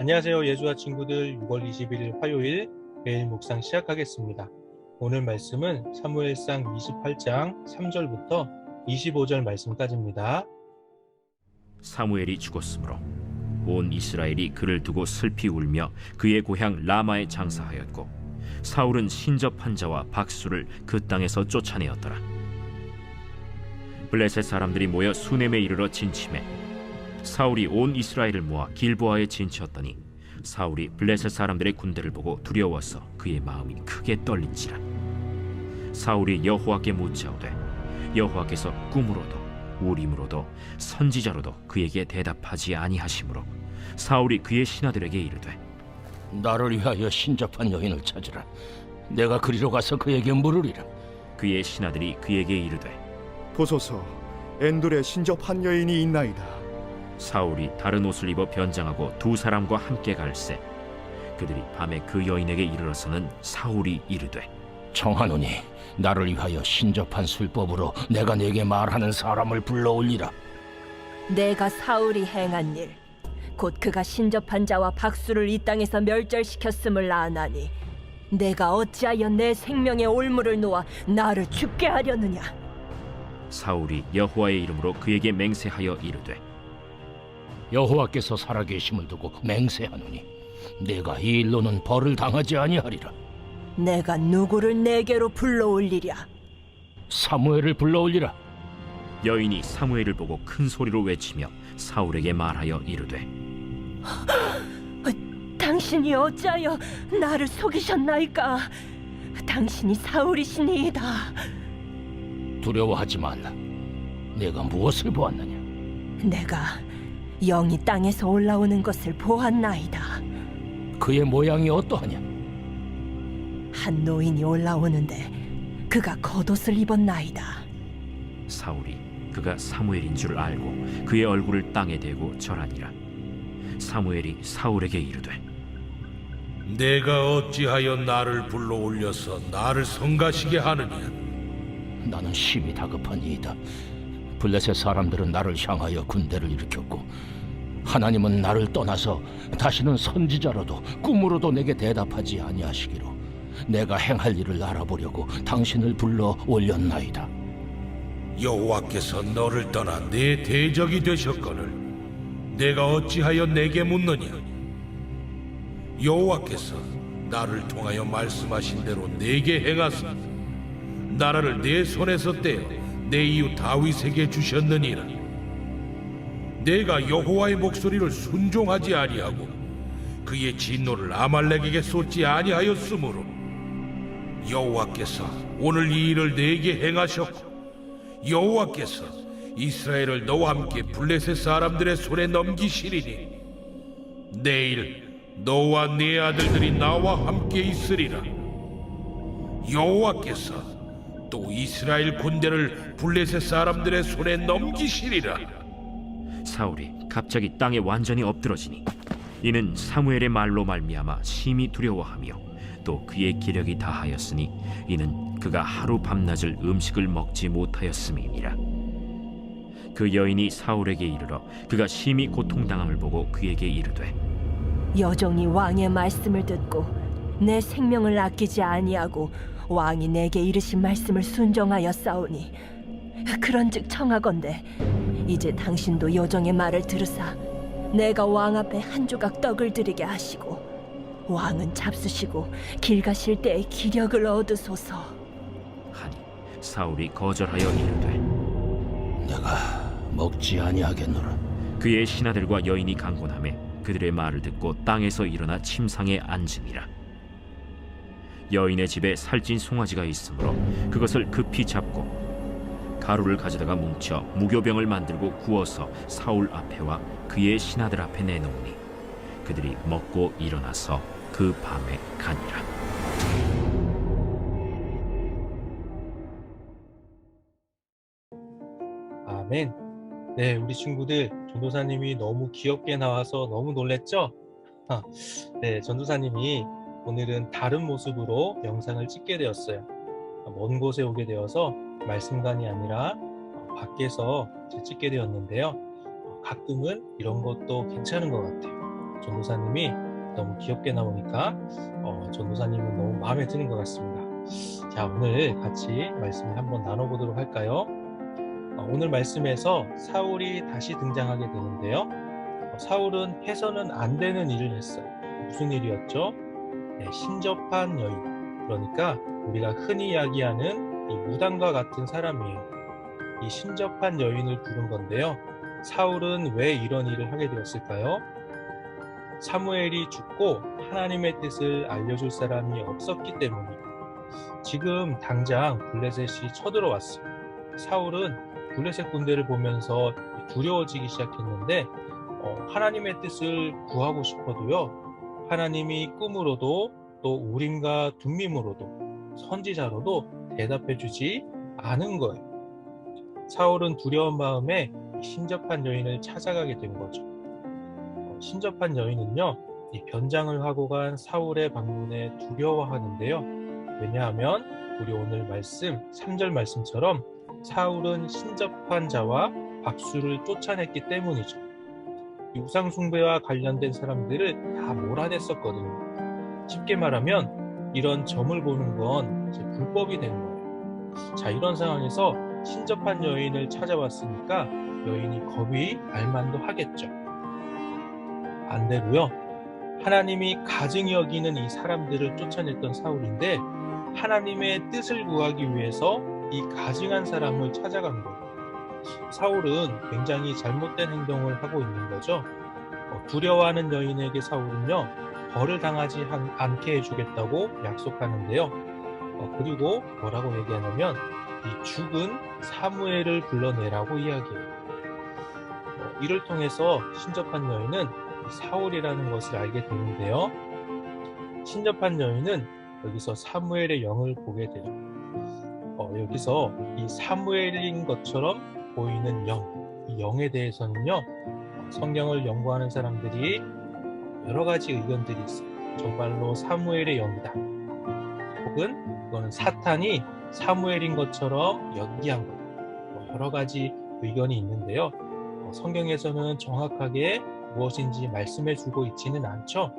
안녕하세요. 예주와 친구들 6월 21일 화요일 매일 묵상 시작하겠습니다. 오늘 말씀은 사무엘상 28장 3절부터 25절 말씀까지입니다. 사무엘이 죽었으므로 온 이스라엘이 그를 두고 슬피 울며 그의 고향 라마에 장사하였고 사울은 신접한 자와 박수를 그 땅에서 쫓아내었더라 블레셋 사람들이 모여 수넴에 이르러 진침해 사울이 온 이스라엘을 모아 길보아에 진치었더니 사울이 블레셋 사람들의 군대를 보고 두려워서 그의 마음이 크게 떨린지라 사울이 여호와께 묻자오되 여호와께서 꿈으로도 우림으로도 선지자로도 그에게 대답하지 아니하시므로 사울이 그의 신하들에게 이르되 나를 위하여 신접한 여인을 찾으라. 내가 그리로 가서 그에게 물으리라. 그의 신하들이 그에게 이르되 보소서 엔돌에 신접한 여인이 있나이다 사울이 다른 옷을 입어 변장하고 두 사람과 함께 갈새 그들이 밤에 그 여인에게 이르러서는 사울이 이르되 청하노니 나를 위하여 신접한 술법으로 내가 내게 말하는 사람을 불러올리라. 내가 사울이 행한 일, 곧 그가 신접한 자와 박수를 이 땅에서 멸절시켰음을 아나니, 내가 어찌하여 내 생명의 올무를 놓아 나를 죽게 하려느냐? 사울이 여호와의 이름으로 그에게 맹세하여 이르되 여호와께서 살아계심을 두고 맹세하노니 내가 이 일로는 벌을 당하지 아니하리라. 내가 누구를 내게로 불러올리랴? 사무엘을 불러올리라. 여인이 사무엘을 보고 큰 소리로 외치며 사울에게 말하여 이르되 당신이 어찌하여 나를 속이셨나이까? 당신이 사울이시니이다. 두려워하지 말라. 내가 무엇을 보았느냐? 내가 영이 땅에서 올라오는 것을 보았나이다. 그의 모양이 어떠하냐? 한 노인이 올라오는데 그가 겉옷을 입었나이다. 사울이 그가 사무엘인 줄 알고 그의 얼굴을 땅에 대고 절하니라 사무엘이 사울에게 이르되 내가 어찌하여 나를 불러 올려서 나를 성가시게 하느냐? 나는 심히 다급한 이이다. 블레셋 사람들은 나를 향하여 군대를 일으켰고 하나님은 나를 떠나서 다시는 선지자로도 꿈으로도 내게 대답하지 아니하시기로 내가 행할 일을 알아보려고 당신을 불러 올렸나이다. 여호와께서 너를 떠나 내 대적이 되셨거늘 내가 어찌하여 내게 묻느냐? 여호와께서 나를 통하여 말씀하신 대로 내게 행하사 나라를 내 손에서 떼어 내 이웃 다윗에게 주셨느니라. 내가 여호와의 목소리를 순종하지 아니하고 그의 진노를 아말렉에게 쏟지 아니하였으므로 여호와께서 오늘 이 일을 내게 행하셨고 여호와께서 이스라엘을 너와 함께 블레셋 사람들의 손에 넘기시리니 내일 너와 네 아들들이 나와 함께 있으리라 여호와께서 또 이스라엘 군대를 블레셋 사람들의 손에 넘기시리라. 사울이 갑자기 땅에 완전히 엎드러지니 이는 사무엘의 말로 말미암아 심히 두려워하며 또 그의 기력이 다하였으니 이는 그가 하루 밤낮을 음식을 먹지 못하였음이니라. 그 여인이 사울에게 이르러 그가 심히 고통당함을 보고 그에게 이르되 여종이 왕의 말씀을 듣고 내 생명을 아끼지 아니하고 왕이 내게 이르신 말씀을 순종하여 싸우니 그런즉 청하건대 이제 당신도 여종의 말을 들으사 내가 왕 앞에 한 조각 떡을 드리게 하시고 왕은 잡수시고 길 가실 때에 기력을 얻으소서 하니 사울이 거절하여 이르되 내가 먹지 아니하겠노라. 그의 신하들과 여인이 강곤함에 그들의 말을 듣고 땅에서 일어나 침상에 앉으니라 여인의 집에 살찐 송아지가 있으므로 그것을 급히 잡고 가루를 가져다가 뭉쳐 무교병을 만들고 구워서 사울 앞에와 그의 신하들 앞에 내놓으니 그들이 먹고 일어나서 그 밤에 가니라 아멘. 네, 우리 친구들 전도사님이 너무 귀엽게 나와서 너무 놀랬죠? 아, 네, 전도사님이 오늘은 다른 모습으로 영상을 찍게 되었어요. 먼 곳에 오게 되어서 말씀관이 아니라 어, 밖에서 찍게 되었는데요. 어, 가끔은 이런 것도 괜찮은 것 같아요. 전도사님이 너무 귀엽게 나오니까 어, 전도사님은 너무 마음에 드는 것 같습니다. 자, 오늘 같이 말씀을 한번 나눠보도록 할까요? 어, 오늘 말씀에서 사울이 다시 등장하게 되는데요. 어, 사울은 해서는 안 되는 일을 했어요. 무슨 일이었죠? 네, 신접한 여인. 그러니까 우리가 흔히 이야기하는 이 무당과 같은 사람이에요. 이 신접한 여인을 부른 건데요. 사울은 왜 이런 일을 하게 되었을까요? 사무엘이 죽고 하나님의 뜻을 알려줄 사람이 없었기 때문이에요. 지금 당장 블레셋이 쳐들어왔어요. 사울은 블레셋 군대를 보면서 두려워지기 시작했는데 어, 하나님의 뜻을 구하고 싶어도요. 하나님이 꿈으로도 또 우림과 둠밈으로도 선지자로도 대답해 주지 않은 거예요. 사울은 두려운 마음에 신접한 여인을 찾아가게 된 거죠. 어, 신접한 여인은요, 이 변장을 하고 간 사울의 방문에 두려워하는데요. 왜냐하면 우리 오늘 말씀, 3절 말씀처럼 사울은 신접한 자와 박수를 쫓아냈기 때문이죠. 이 우상숭배와 관련된 사람들을 다 몰아냈었거든요. 쉽게 말하면 이런 점을 보는 건 불법이 되는 거예요. 자, 이런 상황에서 신접한 여인을 찾아왔으니까 여인이 겁이 날만도 하겠죠. 반대로요. 하나님이 가증히 여기는 이 사람들을 쫓아냈던 사울인데 하나님의 뜻을 구하기 위해서 이 가증한 사람을 찾아간 거예요. 사울은 굉장히 잘못된 행동을 하고 있는 거죠. 어, 두려워하는 여인에게 사울은요, 벌을 당하지 한- 않게 해주겠다고 약속하는데요. 어, 그리고 뭐라고 얘기하냐면, 이 죽은 사무엘을 불러내라고 이야기해요. 어, 이를 통해서 신접한 여인은 이 사울이라는 것을 알게 되는데요. 신접한 여인은 여기서 사무엘의 영을 보게 돼요. 어, 여기서 이 사무엘인 것처럼 보이는 영, 이 영에 대해서는요, 어, 성경을 연구하는 사람들이 여러 가지 의견들이 있어요. 정말로 사무엘의 영이다. 혹은 그거는 사탄이 사무엘인 것처럼 연기한 것. 뭐 여러 가지 의견이 있는데요. 어, 성경에서는 정확하게 무엇인지 말씀해 주고 있지는 않죠.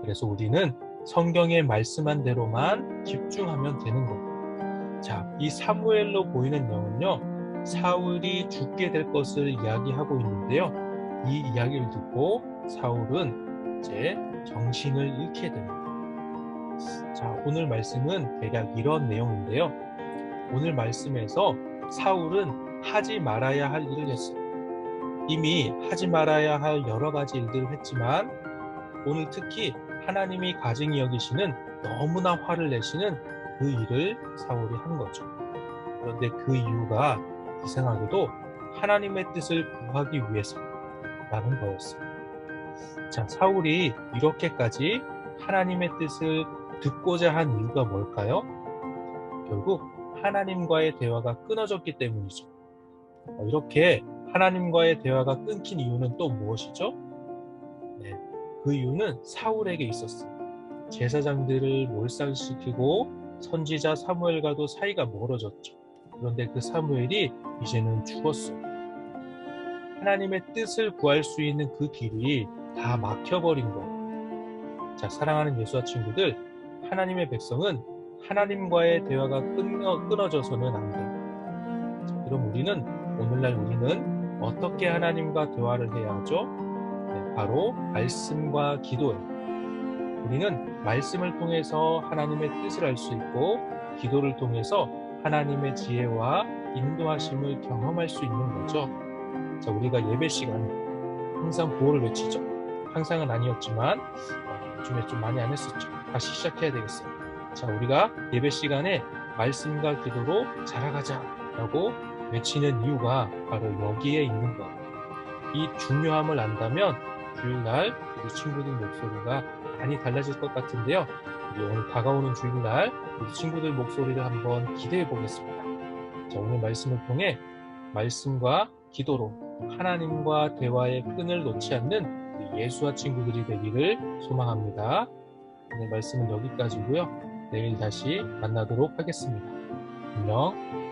그래서 우리는 성경의 말씀한 대로만 집중하면 되는 거예요. 자, 이 사무엘로 보이는 영은요, 사울이 죽게 될 것을 이야기하고 있는데요. 이 이야기를 듣고 사울은 이제 정신을 잃게 됩니다. 자, 오늘 말씀은 대략 이런 내용인데요. 오늘 말씀에서 사울은 하지 말아야 할 일을 했어요. 이미 하지 말아야 할 여러 가지 일들을 했지만 오늘 특히 하나님이 가증히 여기시는 너무나 화를 내시는 그 일을 사울이 한 거죠. 그런데 그 이유가 이상하게도 하나님의 뜻을 구하기 위해서라는 거였어요. 자, 사울이 이렇게까지 하나님의 뜻을 듣고자 한 이유가 뭘까요? 결국 하나님과의 대화가 끊어졌기 때문이죠. 어, 이렇게 하나님과의 대화가 끊긴 이유는 또 무엇이죠? 네, 그 이유는 사울에게 있었어요. 제사장들을 몰살시키고 선지자 사무엘과도 사이가 멀어졌죠. 그런데 그 사무엘이 이제는 죽었어요. 하나님의 뜻을 구할 수 있는 그 길이 다 막혀버린 거예요. 자, 사랑하는 예수와 친구들, 하나님의 백성은 하나님과의 대화가 끊어, 끊어져서는 안 돼요. 자, 그럼 우리는, 오늘날 우리는 어떻게 하나님과 대화를 해야 하죠? 네, 바로 말씀과 기도예요. 우리는 말씀을 통해서 하나님의 뜻을 알 수 있고, 기도를 통해서 하나님의 지혜와 인도하심을 경험할 수 있는 거죠. 자, 우리가 예배 시간에 항상 구호를 외치죠. 항상은 아니었지만 어, 요즘에 좀 많이 안 했었죠. 다시 시작해야 되겠어요. 자, 우리가 예배 시간에 말씀과 기도로 자라가자라고 외치는 이유가 바로 여기에 있는 거예요. 이 중요함을 안다면 주일날 우리 친구들 목소리가 많이 달라질 것 같은데요. 오늘 다가오는 주일날 우리 친구들 목소리를 한번 기대해 보겠습니다. 자, 오늘 말씀을 통해 말씀과 기도로 하나님과 대화의 끈을 놓지 않는 예수와 친구들이 되기를 소망합니다. 오늘 말씀은 여기까지고요. 내일 다시 만나도록 하겠습니다. 안녕.